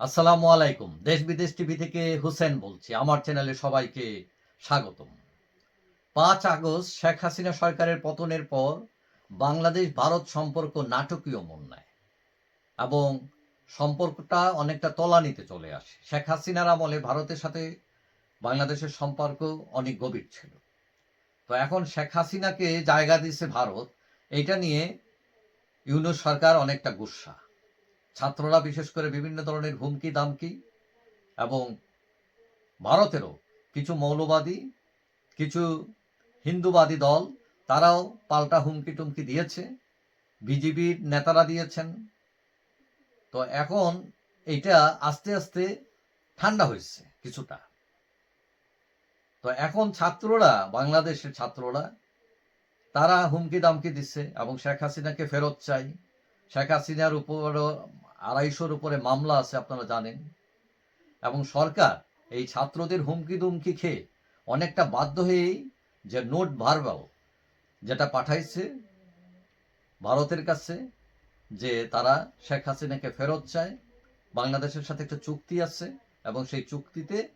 আসসালামু আলাইকুম। দেশ বিদেশ টিভি থেকে হুসেন বলছি। আমার চ্যানেলে সবাইকে স্বাগতম। পাঁচ আগস্ট শেখ হাসিনা সরকারের পতনের পর বাংলাদেশ, ভারত সম্পর্ক নাটকীয় মন নেয় এবং সম্পর্কটা অনেকটা তলানিতে চলে আসে। শেখ হাসিনার আমলে ভারতের সাথে বাংলাদেশের সম্পর্ক অনেক গভীর ছিল। তো এখন শেখ হাসিনাকে জায়গা দিচ্ছে ভারত। এটা নিয়ে ইউনুস সরকার অনেকটা গুসা। ছাত্ররা বিশেষ করে বিভিন্ন ধরনের হুমকি, দামকি এবং ভারতেরও কিছু মৌলবাদী, কিছু হিন্দুবাদী দল, তারাও পাল্টা হুমকি টুমকি দিয়েছে। বিজেপির নেতারা দিয়েছেন। তো এখন এটা আস্তে আস্তে ঠান্ডা হয়েছে কিছুটা। তো এখন ছাত্ররা, বাংলাদেশের ছাত্ররা, তারা হুমকি দামকি দিচ্ছে এবং শেখ হাসিনাকে ফেরত চাই। শেখ হাসিনার উপরও আড়াইশোর উপরে মামলা আছে, আপনারা জানেন। এবং সরকার এই ছাত্রদের হুমকি দুমকি খেয়ে অনেকটা বাধ্য হয়েই যে নোট ভারবাল যেটা পাঠাইছে ভারতের কাছে, যে তারা শেখ হাসিনাকে ফেরত চায়, বাংলাদেশের সাথে একটা চুক্তি আছে এবং সেই চুক্তিতে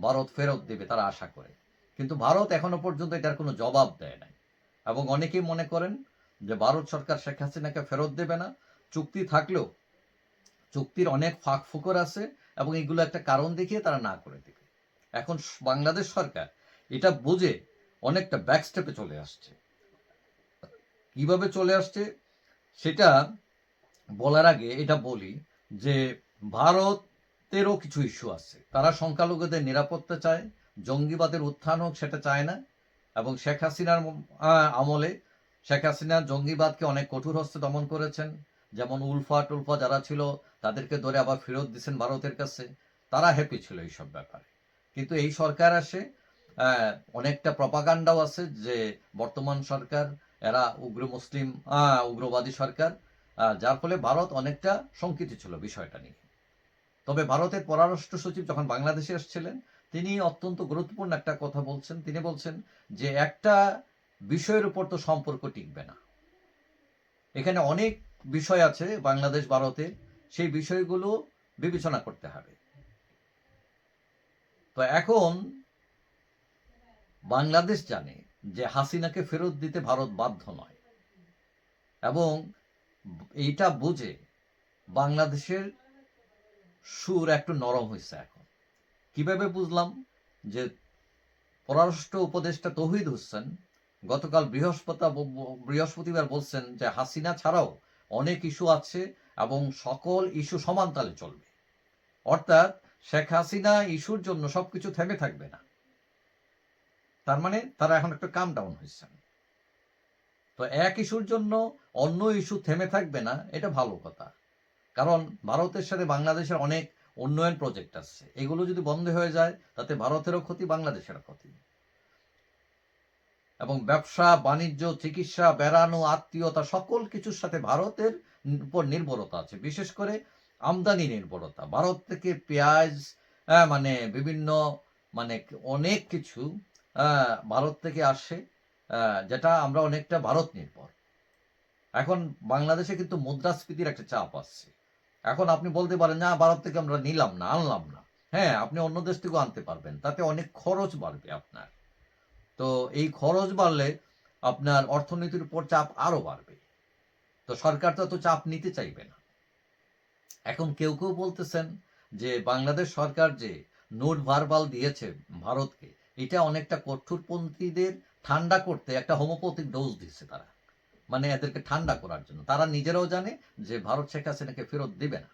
ভারত ফেরত দেবে তারা আশা করে। কিন্তু ভারত এখনও পর্যন্ত এটার কোনো জবাব দেয় নাই। এবং অনেকেই মনে করেন যে ভারত সরকার শেখ হাসিনাকে ফেরত দেবে না, চুক্তি থাকলেও চুক্তির অনেক ফাঁক ফুকর আছে এবং এগুলো একটা কারণ দেখিয়ে তারা না করে দেবে। এখন বাংলাদেশ সরকার এটা বুঝে অনেকটা ব্যাক স্টেপে চলে আসছে। কীভাবে চলে আসছে সেটা বলার আগে এটা বলি যে ভারতেরও কিছু ইস্যু আছে। তারা সংখ্যালঘুদের নিরাপত্তা চায়, জঙ্গিবাদের উত্থান হোক সেটা চায় না এবং শেখ হাসিনার আমলে শেখ হাসিনা জঙ্গিবাদকে অনেক কঠোর হস্তে দমন করেছেন। যেমন উলফা টুলফা যারা ছিল, তাদেরকে ধরে আবার ফেরত দিচ্ছেন ভারতের কাছে, তারা হ্যাপি ছিল এইসব ব্যাপারে। কিন্তু এই সরকার আসে অনেকটা প্রপাগান্ডাও আছে যে বর্তমান সরকার, এরা উগ্র মুসলিম উগ্রবাদী সরকার যার ফলে ভারত অনেকটা শঙ্কিত ছিল বিষয়টা নিয়ে। তবে ভারতের পররাষ্ট্র সচিব যখন বাংলাদেশে এসেছিলেন তিনি অত্যন্ত গুরুত্বপূর্ণ একটা কথা বলছেন। তিনি বলছেন যে একটা বিষয়ের উপর তো সম্পর্ক টিকবে না। এখানে অনেক বিষয় আছে বাংলাদেশ ভারতের সেই বিষয়গুলো বিবেচনা করতে হবে। তো এখন বাংলাদেশ জানে যে হাসিনাকে ফেরত দিতে ভারত বাধ্য নয় এবং এইটা বুঝে বাংলাদেশের সুর একটু নরম হয়েছে এখন। কীভাবে বুঝলাম যে পররাষ্ট্র উপদেষ্টা তৌহিদ হোসেন গতকাল বৃহস্পতি বৃহস্পতিবার বলছেন যে হাসিনা ছাড়াও অনেক ইস্যু আছে এবং সকল ইস্যু সমানতালে চলবে। অর্থাৎ শেখ হাসিনা ইস্যুর জন্য সবকিছু থেমে থাকবে না। তার মানে তারা এখন একটা কাম ডাউন হয়েছেন। তো এক ইস্যুর জন্য অন্য ইস্যু থেমে থাকবে না, এটা ভালো কথা। কারণ ভারতের সাথে বাংলাদেশের অনেক উন্নয়ন প্রজেক্ট আছে। এগুলো যদি বন্ধ হয়ে যায়, তাতে ভারতেরও ক্ষতি, বাংলাদেশেরও ক্ষতি। এবং ব্যবসা, বাণিজ্য, চিকিৎসা, বেড়ানো, আত্মীয়তা সকল কিছুর সাথে ভারতের উপর নির্ভরতা আছে। বিশেষ করে আমদানি নির্ভরতা। ভারত থেকে পেঁয়াজ মানে বিভিন্ন মানে অনেক কিছু ভারত থেকে আসে যেটা আমরা অনেকটা ভারত নির্ভর। এখন বাংলাদেশে কিন্তু মুদ্রাস্ফীতির একটা চাপ আসছে। এখন আপনি বলতে পারেন, না, ভারত থেকে আমরা নিলাম না, আনলাম না। হ্যাঁ আপনি অন্য দেশ থেকেও আনতে পারবেন। তাতে অনেক খরচ বাড়বে আপনার। তো এই খরচ বাড়লে আপনার অর্থনীতির উপর চাপ আরও বাড়বে। তো সরকার তো চাপ নিতে চাইবে না। এখন কেউ কেউ বলতেছেন যে বাংলাদেশ সরকার যে নোট ভারবাল দিয়েছে ভারতকে, এটা অনেকটা কঠোরপন্থীদের ঠান্ডা করতে একটা হোমিওপ্যাথিক ডোজ দিচ্ছে তারা। মানে এদেরকে ঠান্ডা করার জন্য। তারা নিজেরাও জানে যে ভারত শেখ হাসিনাকে ফেরত দিবে না।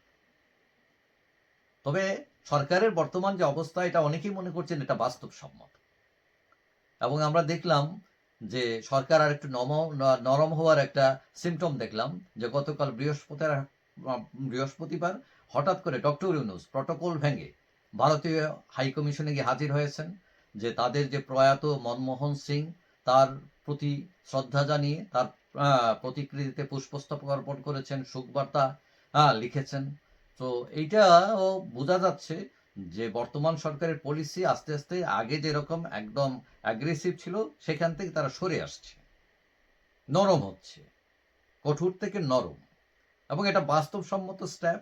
তবে সরকারের বর্তমান যে অবস্থা, এটা অনেকেই মনে করছেন এটা বাস্তবসম্মত। এবং আমরা দেখলাম যে সরকার আর একটু নম, নরম হওয়ার একটা সিমটম দেখলাম যে গতকাল বৃহস্পতিবার বৃহস্পতিবার হঠাৎ করে ডক্টর ইউনুস প্রটোকল ভেঙে ভারতীয় হাই কমিশনে গিয়ে হাজির হয়েছেন যে তাদের যে প্রয়াত মনমোহন সিং, তার প্রতি শ্রদ্ধা জানিয়ে তার প্রতিকৃতিতে পুষ্পস্তবক অর্পণ করেছেন শোকবার্তা লিখেছেন। তো এইটাও বোঝা যাচ্ছে যে বর্তমান সরকারের পলিসি আস্তে আস্তে আগে যেরকম একদম অ্যাগ্রেসিভ ছিল, সেখান থেকে তারা সরে আসছে। নরম হচ্ছে। কঠোর থেকে নরম। এবং এটা বাস্তবসম্মত স্ট্যাপ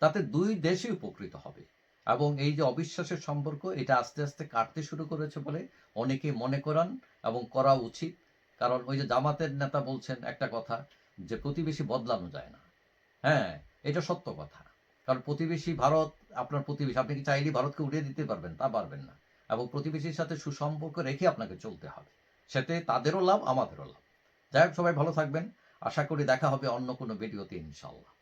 তাতে দুই দেশই উপকৃত হবে। এবং এই যে অবিশ্বাসের সম্পর্ক, এটা আস্তে আস্তে কাটতে শুরু করেছে বলে অনেকে মনে করান এবং করা উচিত। কারণ ওই যে জামাতের নেতা বলছেন একটা কথা, যে প্রতিবেশী বদলানো যায় না। হ্যাঁ এটা সত্য কথা। কারণ প্রতিবেশী ভারত আপনার প্রতিবেশী, আপনি কি চাইলে ভারতকে উড়িয়ে দিতে পারবেন? তা পারবেন না। এবং প্রতিবেশীর সাথে সুসম্পর্ক রেখে আপনাকে চলতে হবে। সেতে তাদেরও লাভ, আমাদেরও লাভ। যাই হোক, সবাই ভালো থাকবেন। আশা করি দেখা হবে অন্য কোনো ভিডিওতে ইনশাল্লাহ